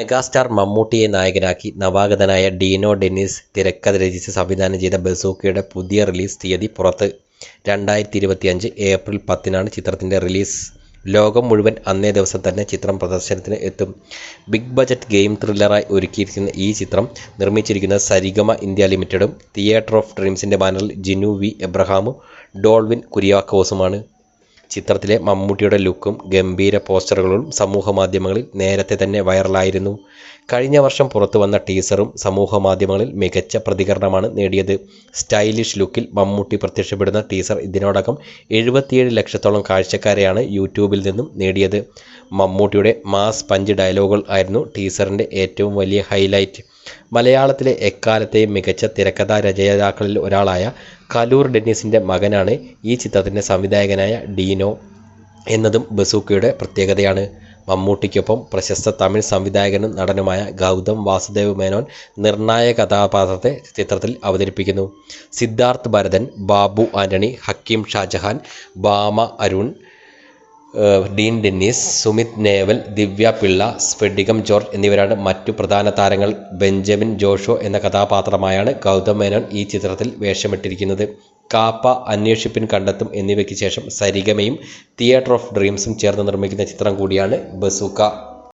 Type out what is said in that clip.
Megastar മമ്മൂട്ടിയെ നായകനാക്കി നവാഗതനായ ഡീനോ ഡെന്നിസ് തിരക്കഥ രചിച്ച് സംവിധാനം ചെയ്ത ബസൂക്കയുടെ പുതിയ റിലീസ് തീയതി പുറത്ത്. രണ്ടായിരത്തി ഇരുപത്തിയഞ്ച് ഏപ്രിൽ പത്തിനാണ് ചിത്രത്തിന്റെ റിലീസ്. ലോകം മുഴുവൻ അന്നേ ദിവസം തന്നെ ചിത്രം പ്രദർശനത്തിന് എത്തും. ബിഗ് ബജറ്റ് ഗെയിം ത്രില്ലറായി ഒരുക്കിയിരിക്കുന്ന ഈ ചിത്രം നിർമ്മിച്ചിരിക്കുന്ന സരിഗമ ഇന്ത്യ ലിമിറ്റഡും തിയേറ്റർ ഓഫ് ഡ്രീംസിന്റെ ബാനറിൽ ജിനു വി എബ്രഹാമും ഡോൾവിൻ കുര്യാക്കോസുമാണ്. ചിത്രത്തിലെ മമ്മൂട്ടിയുടെ ലുക്കും ഗംഭീര പോസ്റ്ററുകളും സമൂഹ മാധ്യമങ്ങളിൽ നേരത്തെ തന്നെ വൈറലായിരുന്നു. കഴിഞ്ഞ വർഷം പുറത്തു വന്ന ടീസറും സമൂഹ മാധ്യമങ്ങളിൽ മികച്ച പ്രതികരണമാണ് നേടിയത്. സ്റ്റൈലിഷ് ലുക്കിൽ മമ്മൂട്ടി പ്രത്യക്ഷപ്പെടുന്ന ടീസർ ഇതിനോടകം എഴുപത്തിയേഴ് ലക്ഷത്തോളം കാഴ്ചക്കാരെയാണ് യൂട്യൂബിൽ നിന്നും നേടിയത്. മമ്മൂട്ടിയുടെ മാസ് പഞ്ച് ഡയലോഗുകൾ ആയിരുന്നു ടീസറിന്റെ ഏറ്റവും വലിയ ഹൈലൈറ്റ്. മലയാളത്തിലെ എക്കാലത്തെയും മികച്ച തിരക്കഥാ രചയിതാക്കളിൽ ഒരാളായ കലൂർ ഡെന്നിസിന്റെ മകനാണ് ഈ ചിത്രത്തിന്റെ സംവിധായകനായ ഡീനോ എന്നതും ബസൂക്കയുടെ പ്രത്യേകതയാണ്. മമ്മൂട്ടിക്കൊപ്പം പ്രശസ്ത തമിഴ് സംവിധായകനും നടനുമായ ഗൗതം വാസുദേവ് മേനോൻ നിർണായക കഥാപാത്രത്തെ ചിത്രത്തിൽ അവതരിപ്പിക്കുന്നു. സിദ്ധാർത്ഥ് ഭരതൻ, ബാബു ആന്റണി, ഹക്കീം ഷാജഹാൻ, ബാമ അരുൺ, ഡീൻ ഡെന്നീസ് സുമിത് നേവൽ, ദിവ്യ പിള്ള, സ്ഫെഡികം ജോർജ് എന്നിവരാണ് മറ്റു പ്രധാന താരങ്ങൾ. ബെഞ്ചമിൻ ജോഷോ എന്ന കഥാപാത്രമായാണ് ഗൗതം മേനോൻ ഈ ചിത്രത്തിൽ വേഷമിട്ടിരിക്കുന്നത്. കാപ്പ, അന്വേഷിപ്പിൻ കണ്ടെത്തും എന്നിവയ്ക്ക് ശേഷം സരിഗമയും തിയേറ്റർ ഓഫ് ഡ്രീംസും ചേർന്ന് നിർമ്മിക്കുന്ന ചിത്രം കൂടിയാണ് ബസൂക്ക.